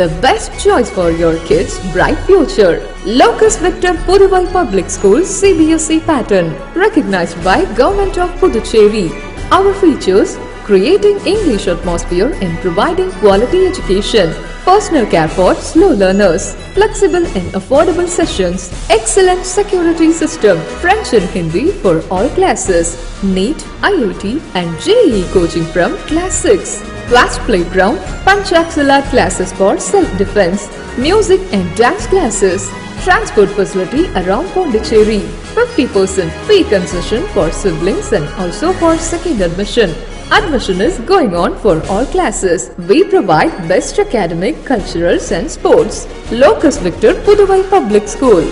the best choice for your kids' bright future. Locus Victor Puduvai Public School CBSE pattern recognized by Government of Puducherry. Our features creating English atmosphere and providing quality education. Personal care for slow learners, flexible and affordable sessions, excellent security system, French and Hindi for all classes, NEET, IIT and JEE coaching from class 6. Vast playground, Panchaksala classes for self-defense, music and dance classes, transport facility around Pondicherry, 50% fee concession for siblings and also for second admission. Admission is going on for all classes. We provide best academic, cultural and sports. Locus Victor Puduvai Public School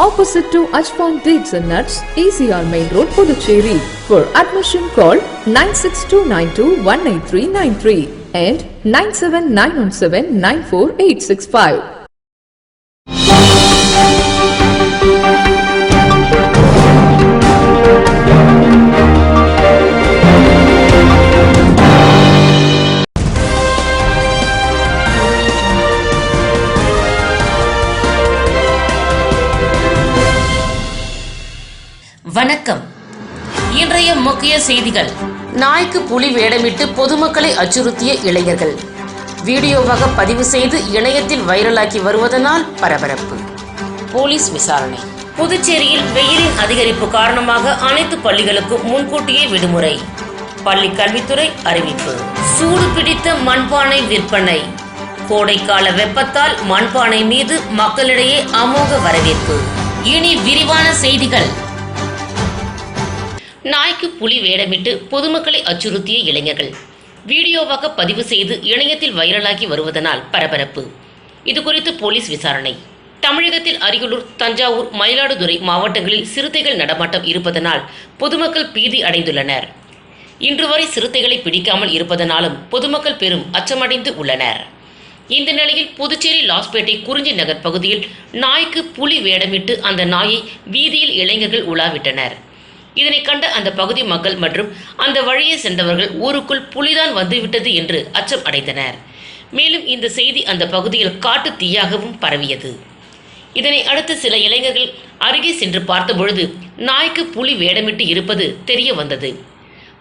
opposite to Ajpan Dates and Nuts, ACR Main Road, Puducherry. For admission, call 96292 and 979794865. முக்கிய செய்திகள். நாய்க்கு புலி வேடமிட்டு பொதுமக்களை அச்சுறுத்திய இளைஞர்கள். வீடியோவாக பதிவு செய்து இணையத்தில் வைரலாக்கி வருவதனால் பரபரப்பு. போலீஸ் விசாரணை. புதுச்சேரியில் வெயிலின் அதிகரிப்பு காரணமாக அனைத்து பள்ளிகளுக்கும் முன்கூட்டியே விடுமுறை. பள்ளி கல்வித்துறை அறிவிப்பு. சூடு பிடித்த மண்பானை விற்பனை. கோடைக்கால வெப்பத்தால் மண்பானை மீது மக்களிடையே அமோக வரவேற்பு. இனி விரிவான செய்திகள். நாய்க்கு புலி வேடமிட்டு பொதுமக்களை அச்சுறுத்திய இளைஞர்கள். வீடியோவாக பதிவு செய்து இணையத்தில் வைரலாகி வருவதனால் பரபரப்பு. இதுகுறித்து போலீஸ் விசாரணை. தமிழகத்தில் அரியலூர் தஞ்சாவூர் மயிலாடுதுறை மாவட்டங்களில் சிறுத்தைகள் நடமாட்டம் இருப்பதனால் பொதுமக்கள் பீதி அடைந்துள்ளனர். இன்று வரை சிறுத்தைகளை பிடிக்காமல் இருப்பதனாலும் பொதுமக்கள் பெரும் அச்சமடைந்து உள்ளனர். இந்த நிலையில் புதுச்சேரி லாஸ்பேட்டை குறிஞ்சி நகர் பகுதியில் நாய்க்கு புலி வேடமிட்டு அந்த நாயை வீதியில் இளைஞர்கள் உலாவிட்டனர். இதனை கண்ட அந்த பகுதி மக்கள் மற்றும் அந்த வழியை சென்றவர்கள் ஊருக்குள் புலிதான் வந்துவிட்டது என்று அச்சம் அடைந்தனர். மேலும் இந்த செய்தி அந்த பகுதியில் காட்டு தீயாகவும் பரவியது. இதனை அடுத்து சில இளைஞர்கள் அருகே சென்று பார்த்தபொழுது நாய்க்கு புலி வேடமிட்டு இருப்பது தெரிய வந்தது.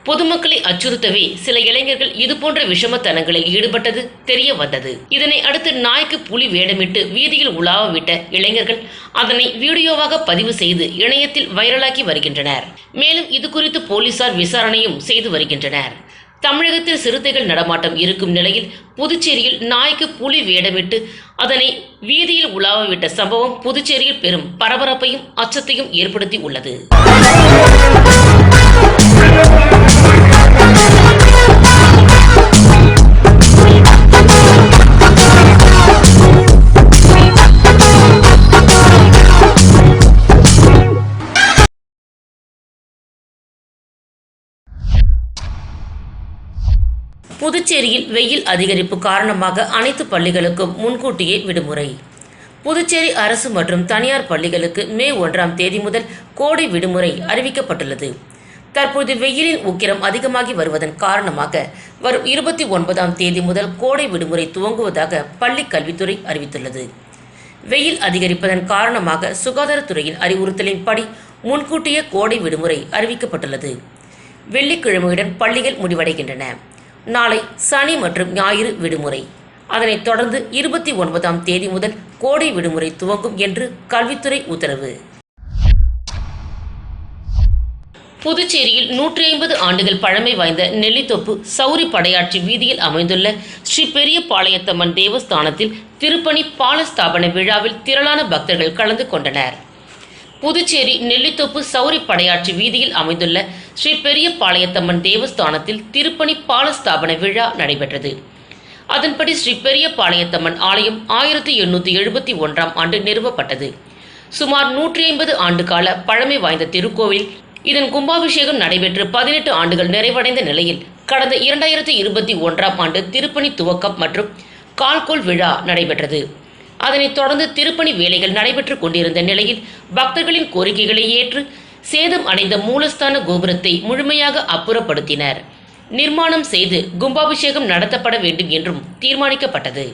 பொதுமக்களை அச்சுறுத்தவே சில இளைஞர்கள் இதுபோன்ற விஷமத்தனங்களில் ஈடுபட்டது தெரிய வந்தது. இதனை அடுத்து நாய்க்கு புலி வேடமிட்டு வீதியில் உலாவவிட்ட இளைஞர்கள் அதனை வீடியோவாக பதிவு செய்து இணையத்தில் வைரலாக்கி வருகின்றனர். மேலும் இது குறித்து போலீசார் விசாரணையும் செய்து வருகின்றனர். தமிழகத்தில் சிறுத்தைகள் நடமாட்டம் இருக்கும் நிலையில் புதுச்சேரியில் நாய்க்கு புலி வேடமிட்டு அதனை வீதியில் உலாவவிட்ட சம்பவம் புதுச்சேரியில் பெரும் பரபரப்பையும் அச்சத்தையும் ஏற்படுத்தி உள்ளது. புதுச்சேரியில் வெயில் அதிகரிப்பு காரணமாக அனைத்து பள்ளிகளுக்கும் முன்கூட்டியே விடுமுறை. புதுச்சேரி அரசு மற்றும் தனியார் பள்ளிகளுக்கு மே ஒன்றாம் தேதி முதல் கோடை விடுமுறை அறிவிக்கப்பட்டுள்ளது. தற்போது வெயிலின் உக்கிரம் அதிகமாகி வருவதன் காரணமாக வரும் இருபத்தி ஒன்பதாம் தேதி முதல் கோடை விடுமுறை துவங்குவதாக பள்ளி கல்வித்துறை அறிவித்துள்ளது. வெயில் அதிகரிப்பதன் காரணமாக சுகாதாரத்துறையின் அறிவுறுத்தலின்படி முன்கூட்டிய கோடை விடுமுறை அறிவிக்கப்பட்டுள்ளது. வெள்ளிக்கிழமையுடன் பள்ளிகள் முடிவடைகின்றன. நாளை சனி மற்றும் ஞாயிறு விடுமுறை. அதனைத் தொடர்ந்து இருபத்தி ஒன்பதாம் தேதி முதல் கோடை விடுமுறை துவங்கும் என்று கல்வித்துறை உத்தரவு. புதுச்சேரியில் நூற்றி ஐம்பது ஆண்டுகள் பழமை வாய்ந்த நெல்லித்தோப்பு சௌரி படையாட்சி வீதியில் அமைந்துள்ள ஸ்ரீ பெரிய பாளையத்தம்மன் தேவஸ்தானத்தில் திருப்பணி பாலஸ்தாபன விழாவில் திரளான பக்தர்கள் கலந்து கொண்டனர். புதுச்சேரி நெல்லித்தோப்பு சௌரி படையாட்சி வீதியில் அமைந்துள்ள ஸ்ரீ பெரிய பாளையத்தம்மன் தேவஸ்தானத்தில் திருப்பணி பாலஸ்தாபன விழா நடைபெற்றது. அதன்படி ஸ்ரீ பெரிய பாளையத்தம்மன் ஆலயம் ஆயிரத்தி எண்ணூற்றி எழுபத்தி ஒன்றாம் ஆண்டு நிறுவப்பட்டது. சுமார் நூற்றி ஐம்பது ஆண்டு கால பழமை வாய்ந்த திருக்கோவில் இதன் கும்பாபிஷேகம் நடைபெற்று பதினெட்டு ஆண்டுகள் நிறைவடைந்த நிலையில் கடந்த இரண்டாயிரத்தி இருபத்தி ஒன்றாம் ஆண்டு திருப்பணி துவக்கம் மற்றும் கால்கோல் விழா நடைபெற்றது. அதனைத் தொடர்ந்து திருப்பணி வேலைகள் நடைபெற்றுக் கொண்டிருந்த நிலையில் பக்தர்களின் கோரிக்கைகளை ஏற்று சேதம் அடைந்த மூலஸ்தான கோபுரத்தை முழுமையாக அப்புறப்படுத்தினர். நிர்மாணம் செய்து கும்பாபிஷேகம் நடத்தப்பட வேண்டும் என்றும் தீர்மானிக்கப்பட்டது.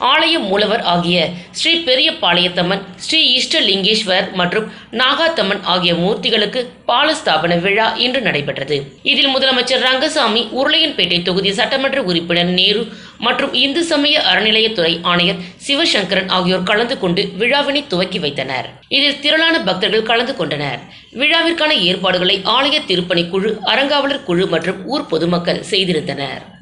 ஆலய மூலவர் ஆகிய ஸ்ரீ பெரியபாளையத்தம்மன் ஸ்ரீ இஷ்டலிங்கேஸ்வர் மற்றும் நாகாத்தம்மன் ஆகிய மூர்த்திகளுக்கு பாலஸ்தாபன விழா இன்று நடைபெற்றது. இதில் முதலமைச்சர் ரங்கசாமி உருளையன்பேட்டை தொகுதி சட்டமன்ற உறுப்பினர் நேரு மற்றும் இந்து சமய அறநிலையத்துறை ஆணையர் சிவசங்கரன் ஆகியோர் கலந்து கொண்டு விழாவினை துவக்கி வைத்தனர். இதில் திரளான பக்தர்கள் கலந்து கொண்டனர். விழாவிற்கான ஏற்பாடுகளை ஆலய திருப்பணி குழு அறங்காவலர் குழு மற்றும் ஊர் பொதுமக்கள் செய்திருந்தனர்.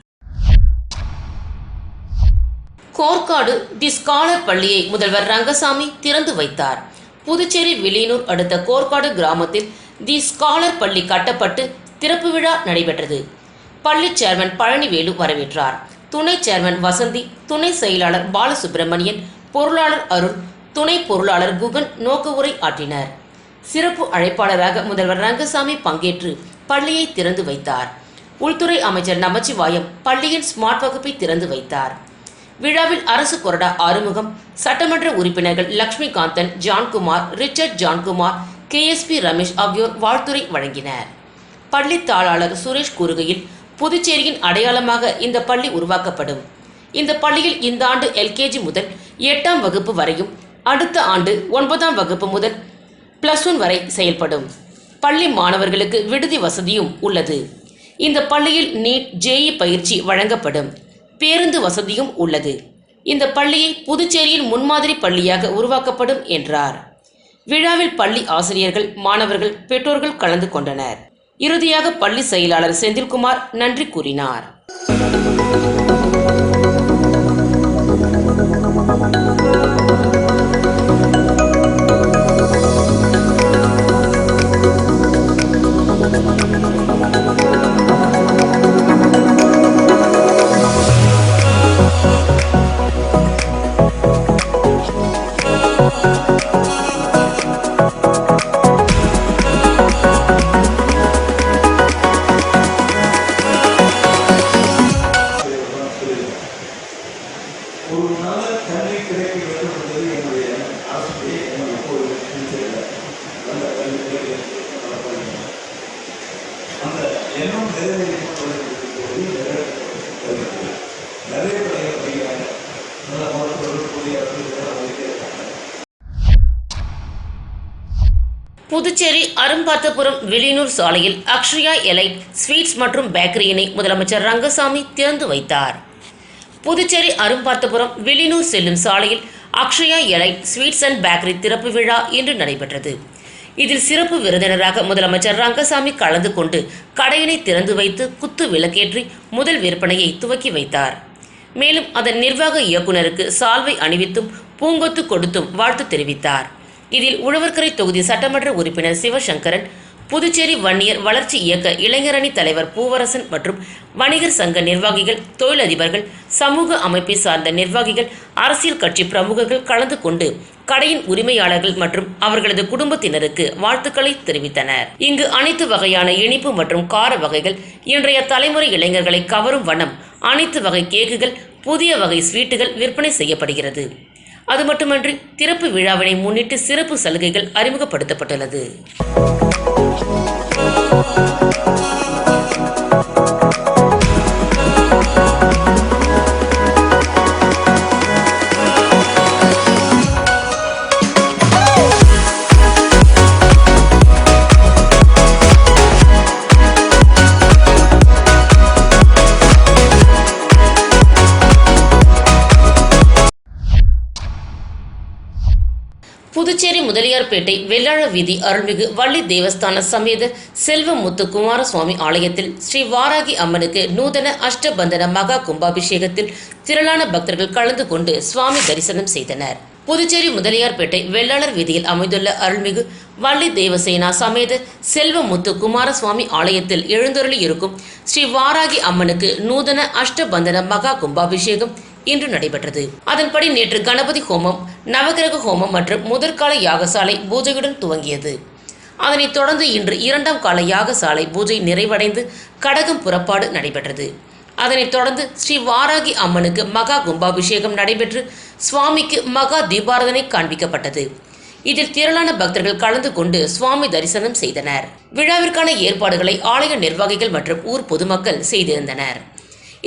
கோர்க்காடு தி ஸ்காலர் பள்ளியை முதல்வர் ரங்கசாமி திறந்து வைத்தார். புதுச்சேரி வில்லியனூர் அடுத்த கோர்க்காடு கிராமத்தில் தி ஸ்காலர் பள்ளி கட்டப்பட்டு திறப்பு விழா நடைபெற்றது. பள்ளி சேர்மன் பழனிவேலு வரவேற்றார். துணை சேர்மன் வசந்தி துணை செயலாளர் பாலசுப்பிரமணியன் பொருளாளர் அருள் துணை பொருளாளர் குகன் நோக்க உரை ஆற்றினர். சிறப்பு அழைப்பாளராக முதல்வர் ரங்கசாமி பங்கேற்று பள்ளியை திறந்து வைத்தார். உள்துறை அமைச்சர் நமச்சிவாயம் பள்ளியின் ஸ்மார்ட் வகுப்பை திறந்து வைத்தார். விழாவில் அரசு கொறடா ஆறுமுகம் சட்டமன்ற உறுப்பினர்கள் லக்ஷ்மிகாந்தன் ஜான்குமார் ரிச்சர்ட் ஜான்குமார் கேஎஸ்பி ரமேஷ் ஆகியோர் வாழ்த்துரை வழங்கினர். பள்ளி தாளாளர் சுரேஷ் கூறுகையில் புதுச்சேரியின் அடையாளமாக இந்த பள்ளி உருவாக்கப்படும். இந்த பள்ளியில் இந்த ஆண்டு எல்கேஜி முதல் எட்டாம் வகுப்பு வரையும் அடுத்த ஆண்டு ஒன்பதாம் வகுப்பு முதல் பிளஸ் ஒன் வரை செயல்படும். பள்ளி மாணவர்களுக்கு விடுதி வசதியும் உள்ளது. இந்த பள்ளியில் நீட் ஜேஇ பயிற்சி வழங்கப்படும். பேருந்து வசதியும் உள்ளது. இந்த பள்ளியை புதுச்சேரியில் முன்மாதிரி பள்ளியாக உருவாக்கப்படும் என்றார். விழாவில் பள்ளி ஆசிரியர்கள் மாணவர்கள் பெற்றோர்கள் கலந்து கொண்டனர். இறுதியாக பள்ளி செயலாளர் செந்தில்குமார் நன்றி கூறினார். புதுச்சேரி அரும்பார்த்தபுரம் சாலையில் அக்ஷயா எலைட் ஸ்வீட்ஸ் மற்றும் பேக்கரியினை முதலமைச்சர் ரங்கசாமி திறந்து வைத்தார். புதுச்சேரி அரும்பார்த்தபுரம் விழினூர் செல்லும் சாலையில் Akshaya elite sweets and bakery திறப்பு விழா இன்று நடைபெற்றது. இதில் சிறப்பு விருந்தினராக முதலமைச்சர் ரங்கசாமி கலந்து கொண்டு கடையினை திறந்து வைத்து குத்து விளக்கேற்றி முதல் விற்பனையை துவக்கி வைத்தார். மேலும் அதன் நிர்வாக இயக்குனருக்கு சால்வை அணிவித்தும் பூங்கொத்து கொடுத்தும் வாழ்த்து தெரிவித்தார். இதில் உழவர்கரை தொகுதி சட்டமன்ற உறுப்பினர் சிவசங்கரன் புதுச்சேரி வன்னியர் வளர்ச்சி இயக்க இளைஞரணி தலைவர் பூவரசன் மற்றும் வணிகர் சங்க நிர்வாகிகள் தொழிலதிபர்கள் சமூக அமைப்பை சார்ந்த நிர்வாகிகள் அரசியல் கட்சி பிரமுகர்கள் கலந்து கொண்டு கடையின் உரிமையாளர்கள் மற்றும் அவர்களது குடும்பத்தினருக்கு வாழ்த்துக்களை தெரிவித்தனர். இங்கு அனைத்து வகையான இனிப்பு மற்றும் கார வகைகள் இன்றைய தலைமுறை இளைஞர்களை கவரும் வண்ணம் அனைத்து வகை கேக்குகள் புதிய வகை ஸ்வீட்டுகள் விற்பனை செய்யப்படுகிறது. அது மட்டுமன்றி திறப்பு விழாவினை முன்னிட்டு சிறப்பு சலுகைகள் அறிமுகப்படுத்தப்பட்டுள்ளது. புதுச்சேரி வெள்ளாழ வீதி அருள்மிகு வள்ளி தேவஸ்தான சமேத செல்வமுத்து குமாரசுவாமி ஆலயத்தில் ஸ்ரீ வாராகி அம்மனுக்கு நூதன அஷ்டபந்தன மகா கும்பாபிஷேகத்தில் திரளான பக்தர்கள் கலந்து கொண்டு சுவாமி தரிசனம் செய்தனர். புதுச்சேரி முதலியார்பேட்டை வெள்ளாளர் வீதியில் அமைந்துள்ள அருள்மிகு வள்ளி தேவசேனா சமேத செல்வமுத்து குமாரசுவாமி ஆலயத்தில் எழுந்தருளி இருக்கும் ஸ்ரீ வாராகி அம்மனுக்கு நூதன அஷ்டபந்தன மகா கும்பாபிஷேகம் இன்று நடைபெற்றது. அதன்படி நேற்று கணபதி ஹோமம் நவகிரக ஹோமம் மற்றும் முதற்கால யாகசாலை பூஜையுடன் துவங்கியது. அதனைத் தொடர்ந்து இன்று இரண்டாம் கால யாகசாலை பூஜை நிறைவடைந்து கடகம் புறப்பாடு நடைபெற்றது. அதனைத் தொடர்ந்து ஸ்ரீ வாராகி அம்மனுக்கு மகா கும்பாபிஷேகம் நடைபெற்று சுவாமிக்கு மகா தீபாரதனை காண்பிக்கப்பட்டது. இதில் திரளான பக்தர்கள் கலந்து கொண்டு சுவாமி தரிசனம் செய்தனர். விழாவிற்கான ஏற்பாடுகளை ஆலய நிர்வாகிகள் மற்றும் ஊர் பொதுமக்கள் செய்திருந்தனர்.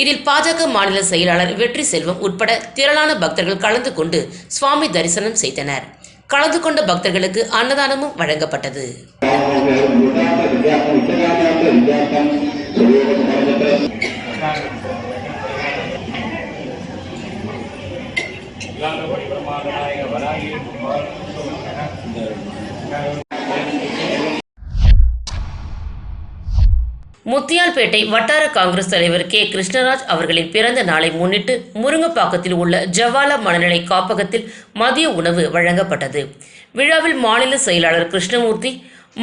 இதில் பாஜக மாநில செயலாளர் வெற்றி செல்வம் உட்பட திரளான பக்தர்கள் கலந்து கொண்டு சுவாமி தரிசனம் செய்தனர். கலந்து கொண்ட பக்தர்களுக்கு அன்னதானமும் வழங்கப்பட்டது. முத்தியால்பேட்டை வட்டார காங்கிரஸ் தலைவர் கே. கிருஷ்ணராஜ் அவர்களின் பிறந்த நாளை முன்னிட்டு முருங்கப்பாக்கத்தில் உள்ள ஜவாலா மனநிலை காப்பகத்தில் மதிய உணவு வழங்கப்பட்டது. விழாவில் மாநில செயலாளர் கிருஷ்ணமூர்த்தி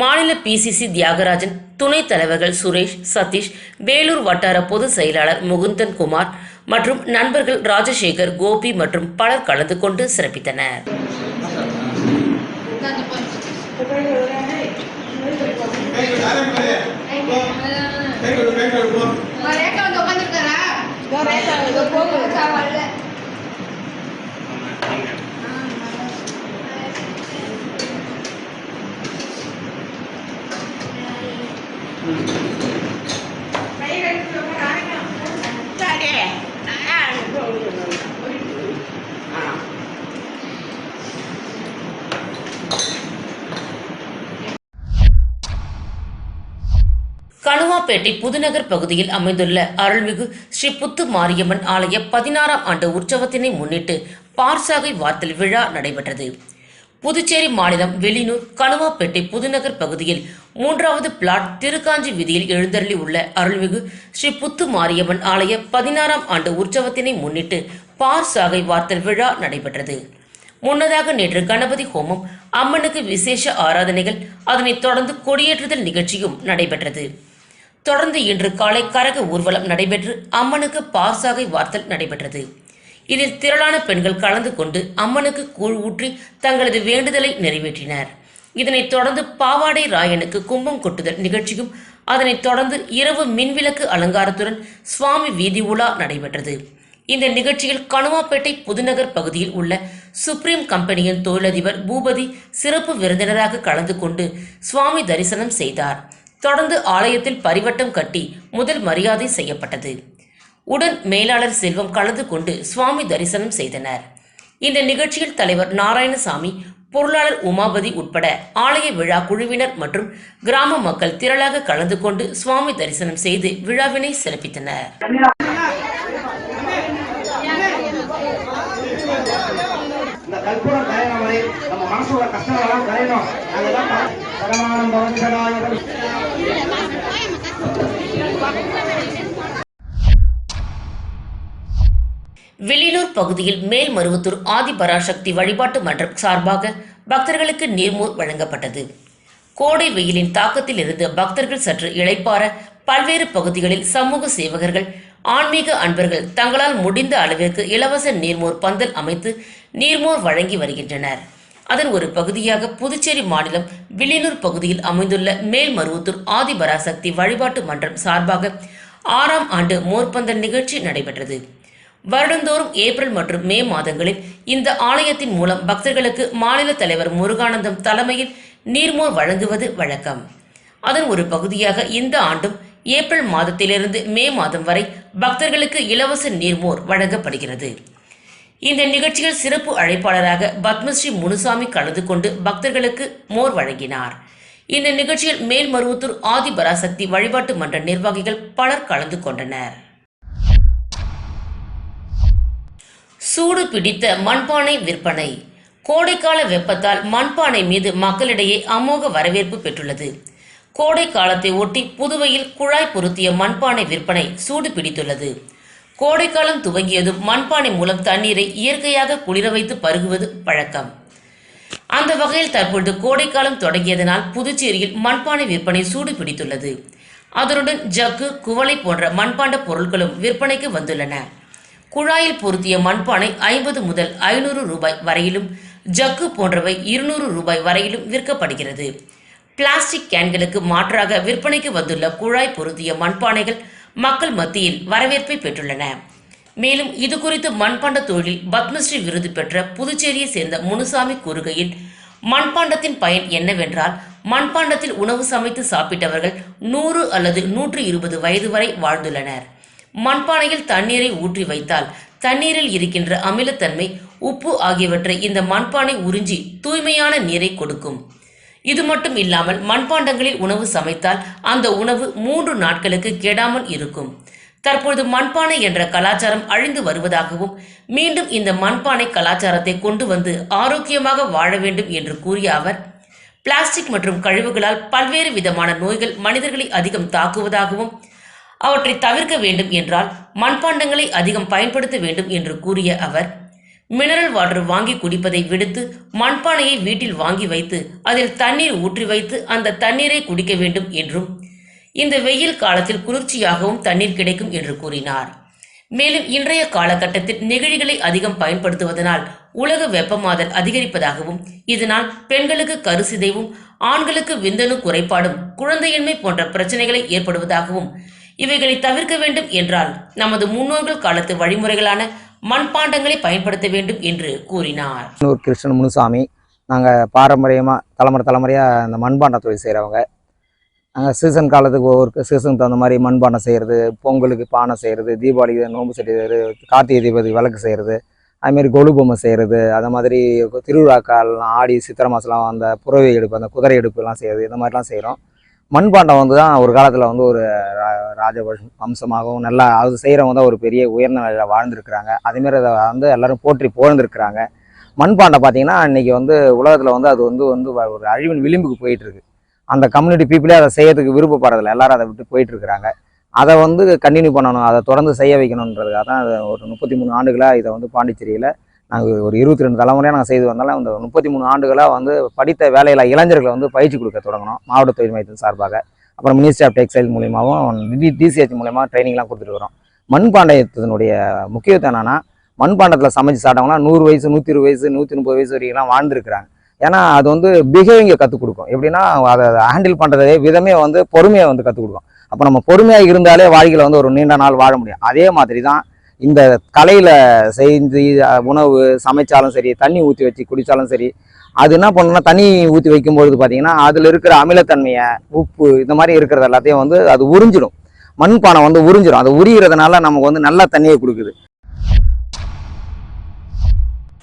மாநில பிசிசி தியாகராஜன் துணைத் தலைவர்கள் சுரேஷ் சதீஷ் வேலூர் வட்டார பொதுச் செயலாளர் முகுந்தன் குமார் மற்றும் நண்பர்கள் ராஜசேகர் கோபி மற்றும் பலர் கலந்து கொண்டு சிறப்பித்தனர். ரேக்கா வந்து உட்காந்துருக்காரா ரேக்கா வந்து போக வரல. கணுவாப்பேட்டை புதுநகர் பகுதியில் அமைந்துள்ள அருள்மிகு ஸ்ரீ புத்து மாரியம்மன் ஆலய பதினாறாம் ஆண்டு உற்சவத்தினை முன்னிட்டு பார்சாகை வார்த்தல் விழா நடைபெற்றது. புதுச்சேரி மாநிலம் வெளியூர் கணுவாப்பேட்டை புதுநகர் பகுதியில் மூன்றாவது பிளாட் திருக்காஞ்சி வீதியில் எழுந்தருளி உள்ள அருள்மிகு ஸ்ரீ புத்து மாரியம்மன் ஆலய பதினாறாம் ஆண்டு உற்சவத்தினை முன்னிட்டு பார்சாகை வார்த்தல் விழா நடைபெற்றது. முன்னதாக நேற்று கணபதி ஹோமம் அம்மனுக்கு விசேஷ ஆராதனைகள் அதனைத் தொடர்ந்து கொடியேற்றுதல் நிகழ்ச்சியும் நடைபெற்றது. தொடர்ந்து இன்று காலை கரக ஊர்வலம் நடைபெற்று அம்மனுக்கு பாசாகை வார்த்தல் நடைபெற்றது. இதில் திரளான பெண்கள் கலந்து கொண்டு அம்மனுக்கு கூழ் ஊற்றி தங்களது வேண்டுதலை நிறைவேற்றினர். இதனைத் தொடர்ந்து பாவாடை ராயனுக்கு கும்பம் கொட்டுதல் நிகழ்ச்சியும் அதனைத் தொடர்ந்து இரவு மின்விளக்கு அலங்காரத்துடன் சுவாமி வீதி உலா நடைபெற்றது. இந்த நிகழ்ச்சியில் கணுவாப்பேட்டை புதுநகர் பகுதியில் உள்ள சுப்ரீம் கம்பெனியின் தொழிலதிபர் பூபதி சிறப்பு விருந்தினராக கலந்து கொண்டு சுவாமி தரிசனம் செய்தார். தொடர்ந்து ஆலயத்தில் பரிவட்டம் கட்டி முதல் மரியாதை செய்யப்பட்டது. உடன் மேலாளர் செல்வம் கலந்து கொண்டு சுவாமி தரிசனம் செய்தனர். இந்த நிகழ்ச்சியில் தலைவர் நாராயணசாமி பொருளாளர் உமாபதி உட்பட ஆலய விழா குழுவினர் மற்றும் கிராம மக்கள் திரளாக கலந்து கொண்டு சுவாமி தரிசனம் செய்து விழாவினை சிறப்பித்தனர். கற்பூரம் நம்ம மனசோட கஷ்டங்கள்லாம் கரையணும். அதெல்லாம் பரமானம் வில்லியனூர் பகுதியில் மேல்மருவத்தூர் ஆதிபராசக்தி வழிபாட்டு மன்றம் சார்பாக பக்தர்களுக்கு நீர்மோர் வழங்கப்பட்டது. கோடை வெயிலின் தாக்கத்தில் இருந்து பக்தர்கள் சற்று இளைப்பாற பல்வேறு பகுதிகளில் சமூக சேவகர்கள் ஆன்மீக அன்பர்கள் தங்களால் முடிந்த அளவிற்கு இலவச நீர்மோர் பந்தல் அமைத்து நீர்மோர் வழங்கி வருகின்றனர். அதன் ஒரு பகுதியாக புதுச்சேரி மாநிலம் வில்லியனூர் பகுதியில் அமைந்துள்ள மேல்மருவத்தூர் ஆதிபராசக்தி வழிபாட்டு மன்றம் சார்பாக ஆறாம் ஆண்டு மோர்பந்தல் நிகழ்ச்சி நடைபெற்றது. வருடந்தோறும் ஏப்ரல் மற்றும் மே மாதங்களில் இந்த ஆலயத்தின் மூலம் பக்தர்களுக்கு மாநில தலைவர் முருகானந்தம் தலைமையில் நீர்மோர் வழங்குவது வழக்கம். அதன் ஒரு பகுதியாக இந்த ஆண்டும் ஏப்ரல் மாதத்திலிருந்து மே மாதம் வரை பக்தர்களுக்கு இலவச நீர்மோர் வழங்கப்படுகிறது. இந்த நிகழ்ச்சியில் சிறப்பு அழைப்பாளராக பத்மஸ்ரீ முனுசாமி கலந்து கொண்டு பக்தர்களுக்கு மோர் வழங்கினார். இந்த நிகழ்ச்சியில் மேல்மருவத்தூர் ஆதிபராசக்தி வழிபாட்டு மன்ற நிர்வாகிகள் பலர் கலந்து கொண்டனர். சூடு பிடித்த மண்பானை விற்பனை. கோடைக்கால வெப்பத்தால் மண்பானை மீது மக்களிடையே அமோக வரவேற்பு பெற்றுள்ளது. கோடை காலத்தை ஒட்டி புதுவையில் குழாய் பொருத்திய மண்பானை விற்பனை சூடு பிடித்துள்ளது. கோடைக்காலம் துவங்கியதும் மண்பானை மூலம் தண்ணீரை இயற்கையாக குளிர வைத்து பருகுவது பழக்கம். அந்த வகையில் தற்பொழுது கோடைக்காலம் தொடங்கியதனால் புதுச்சேரியில் மண்பானை விற்பனை சூடு பிடித்துள்ளது அதனுடன் ஜக்கு குவளை போன்ற மண்பாண்ட பொருட்களும் விற்பனைக்கு வந்துள்ளன. குழாயில் பொருத்திய மண்பானை ஐம்பது முதல் ஐநூறு ரூபாய் வரையிலும் ஜக்கு போன்றவை இருநூறு ரூபாய் வரையிலும் விற்கப்படுகிறது. பிளாஸ்டிக் கேன்களுக்கு மாற்றாக விற்பனைக்கு வந்துள்ள குழாய் பொருத்திய மண்பானைகள் மக்கள் மத்தியில் வரவேற்பை பெற்றுள்ளன. மேலும் இது குறித்து மண்பாண்ட தொழிலில் பத்மஸ்ரீ விருது பெற்ற புதுச்சேரியை சேர்ந்த முனுசாமி கூறுகையில் மண்பாண்டத்தின் பயன் என்னவென்றால் மண்பாண்டத்தில் உணவு சமைத்து சாப்பிட்டவர்கள் நூறு அல்லது நூற்று இருபது வயது வரை வாழ்ந்துள்ளனர். மண்பானையில் தண்ணீரை ஊற்றி வைத்தால் தண்ணீரில் இருக்கின்ற அமிலத்தன்மை உப்பு ஆகியவற்றை இந்த மண்பானை உறிஞ்சி தூய்மையான நீரை கொடுக்கும். இது மட்டும் இல்லாமல் மண்பாண்டங்களில் உணவு சமைத்தால் அந்த உணவு மூன்று நாட்களுக்கு கெடாமல் இருக்கும். தற்பொழுது மண்பானை என்ற கலாச்சாரம் அழிந்து வருவதாகவும் மீண்டும் இந்த மண்பானை கலாச்சாரத்தை கொண்டு வந்து ஆரோக்கியமாக வாழ வேண்டும் என்று கூறிய அவர் பிளாஸ்டிக் மற்றும் கழிவுகளால் பல்வேறு விதமான நோய்கள் மனிதர்களை அதிகம் தாக்குவதாகவும் அவற்றை தவிர்க்க வேண்டும் என்றால் மண்பாண்டங்களை அதிகம் பயன்படுத்த வேண்டும் என்று கூறிய அவர் மினரல் வாட்டர் வாங்கி குடிப்பதை விடுத்து மண்பானையை வீட்டில் வாங்கி வைத்து அதில் தண்ணீர் ஊற்றி வைத்து அந்த தண்ணீரை குடிக்க வேண்டும் என்றும் இந்த வெயில் காலத்தில் குளிர்ச்சியாகவும் தண்ணீர் கிடைக்கும் என்று கூறினார். மேலும் இன்றைய காலகட்டத்தில் நெகிழிகளை அதிகம் பயன்படுத்துவதனால் உலக வெப்பமாதல் அதிகரிப்பதாகவும் இதனால் பெண்களுக்கு கருசிதைவும் ஆண்களுக்கு விந்தணு குறைபாடும் குழந்தையின்மை போன்ற பிரச்சனைகளை ஏற்படுவதாகவும் இவைகளை தவிர்க்க வேண்டும் என்றால் நமது முன்னோர்கள் காலத்து வழிமுறைகளான மண்பாண்டங்களை பயன்படுத்த வேண்டும் என்று கூறினார். கிருஷ்ணன் முனுசாமி நாங்கள் பாரம்பரியமாக தலைமுறை தலைமுறையாக இந்த மண்பாண்ட தொழில் செய்கிறவங்க நாங்கள் சீசன் காலத்துக்கு ஒவ்வொரு சீசனுக்கு தகுந்த மாதிரி மண்பாண்டம் செய்கிறது பொங்கலுக்கு பானை செய்கிறது தீபாவளிக்கு நோம்பு செய்கிறது கார்த்திகை தீபத்துக்கு விளக்கு செய்கிறது அதுமாரி கொலு பொம்மை செய்கிறது அது மாதிரி திருவிழாக்கால் ஆடி சித்திரை மாதம்லாம் அந்த புறவை எடுப்பு அந்த குதிரை எடுப்புலாம் செய்கிறது இந்த மாதிரிலாம் செய்கிறோம் மண்பாண்டம் வந்து தான் ஒரு காலத்தில் வந்து ஒரு ரா- ராஜ வம்சமாகவும் நல்லா அது செய்கிறவங்க தான் ஒரு பெரிய உயர்ந்த நிலையில் வாழ்ந்துருக்குறாங்க. அதேமாரி அதை வந்து எல்லோரும் போற்றி புகழ்ந்துருக்குறாங்க. மண்பாண்டம் பார்த்தீங்கன்னா இன்றைக்கி வந்து உலகத்தில் வந்து அது வந்து வந்து வ- ஒரு அழிவின் விளிம்புக்கு போயிட்டுருக்கு. அந்த கம்யூனிட்டி பீப்புளே அதை செய்யறதுக்கு விருப்பப்படுறதில்ல. எல்லாரும் அதை விட்டு போயிட்டுருக்குறாங்க. அதை வந்து கண்டினியூ பண்ணணும். அதை தொடர்ந்து செய்ய வைக்கணுன்றதுக்காக தான் அது ஒரு முப்பத்தி மூணு ஆண்டுகளாக இதை வந்து பாண்டிச்சேரியில் நாங்கள் ஒரு இருபத்தி ரெண்டு தலைமுறையாக நாங்கள் செய்து வந்தாலும் அந்த முப்பத்தி மூணு ஆண்டுகளாக வந்து படித்த வேலையில் இளைஞர்களை வந்து பயிற்சி கொடுக்க தொடங்கணும். மாவட்ட தொழில் மையத்தின் சார்பாக. அப்புறம் மினிஸ்ட்ரி ஆஃப் டெக்ஸ்டைல் மூலியமாகவும் டி டிசிஹெச் மூலியமாக ட்ரைனிங்லாம் கொடுத்துட்டு வரோம் மண்பாண்டத்தினுடைய முக்கியத்துவம் என்னென்னா மண்பாண்டத்தில் சமைச்சு சாப்பிட்டவங்களாம் நூறு வயசு நூற்றி இருபது வயசு நூற்றி முப்பது வயசு வரைக்கும்லாம் வாழ்ந்துருக்குறாங்க. ஏன்னா அது வந்து பிஹேவிங்கை கற்றுக் கொடுக்கும். எப்படின்னா அதை ஹேண்டில் பண்ணுறதே விதமே வந்து பொறுமையை வந்து கற்றுக் கொடுக்கும். அப்போ நம்ம பொறுமையாக இருந்தாலே வாழ்க்கையில் வந்து ஒரு நீண்ட நாள் வாழ முடியும். அதே மாதிரி தான் இந்த கலையில் செஞ்சு உணவு சமைச்சாலும் சரி தண்ணி ஊற்றி வச்சு குடித்தாலும் சரி அது என்ன பண்ணணும்னா தண்ணி ஊற்றி வைக்கும்பொழுது பார்த்தீங்கன்னா அதில் இருக்கிற அமிலத்தன்மையை உப்பு இந்த மாதிரி இருக்கிறது எல்லாத்தையும் வந்து அது உறிஞ்சிடும். மண்பானை வந்து உறிஞ்சிடும். அது உரிகிறதுனால நமக்கு வந்து நல்ல தண்ணியை கொடுக்குது.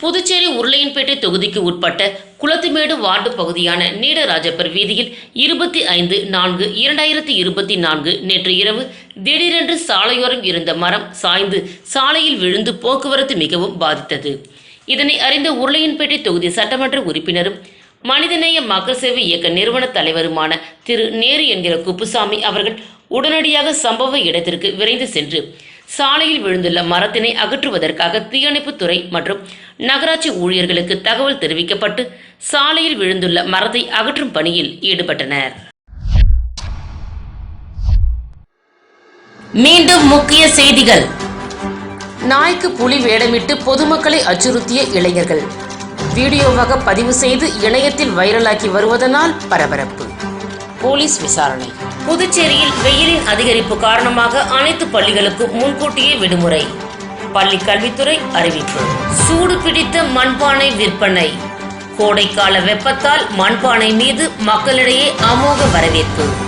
புதுச்சேரி உருளையன்பேட்டை தொகுதிக்கு உட்பட்ட குளத்துமேடு வார்டு பகுதியான நீடராஜப்பர் வீதியில் இருபத்தி ஐந்து நான்கு இரண்டாயிரத்தி இருபத்தி நான்கு நேற்று இரவு திடீரென்று சாலையோரம் இருந்த மரம் சாய்ந்து சாலையில் விழுந்து போக்குவரத்து மிகவும் பாதித்தது. இதனை அறிந்த உருளையன்பேட்டை தொகுதி சட்டமன்ற உறுப்பினரும் மனிதநேய மக்கள் சேவை இயக்க நிறுவன தலைவருமான திரு நேரு என்கிற குப்புசாமி அவர்கள் உடனடியாக சம்பவ இடத்திற்கு விரைந்து சென்று சாலையில் விழுந்துள்ள மரத்தினை அகற்றுவதற்காக தீயணைப்புத்துறை மற்றும் நகராட்சி ஊழியர்களுக்கு தகவல் தெரிவிக்கப்பட்டு சாலையில் விழுந்துள்ள மரத்தை அகற்றும் பணியில் ஈடுபட்டனர். மீண்டும் முக்கிய செய்திகள். நாய்க்கு புலி வேடமிட்டு பொதுமக்களை அச்சுறுத்திய இளைஞர்கள். வீடியோவாக பதிவு செய்து இணையத்தில் வைரலாக்கி வருவதனால் பரபரப்பு. போலீஸ் விசாரணை. புதுச்சேரியில் வெயிலின் அதிகரிப்பு காரணமாக அனைத்து பள்ளிகளுக்கும் முன்கூட்டியே விடுமுறை. பள்ளி கல்வித்துறை அறிவிப்பு. சூடு பிடித்த மண்பானை விற்பனை. கோடைக்கால வெப்பத்தால் மண்பானை மீது மக்களிடையே அமோக வரவேற்பு.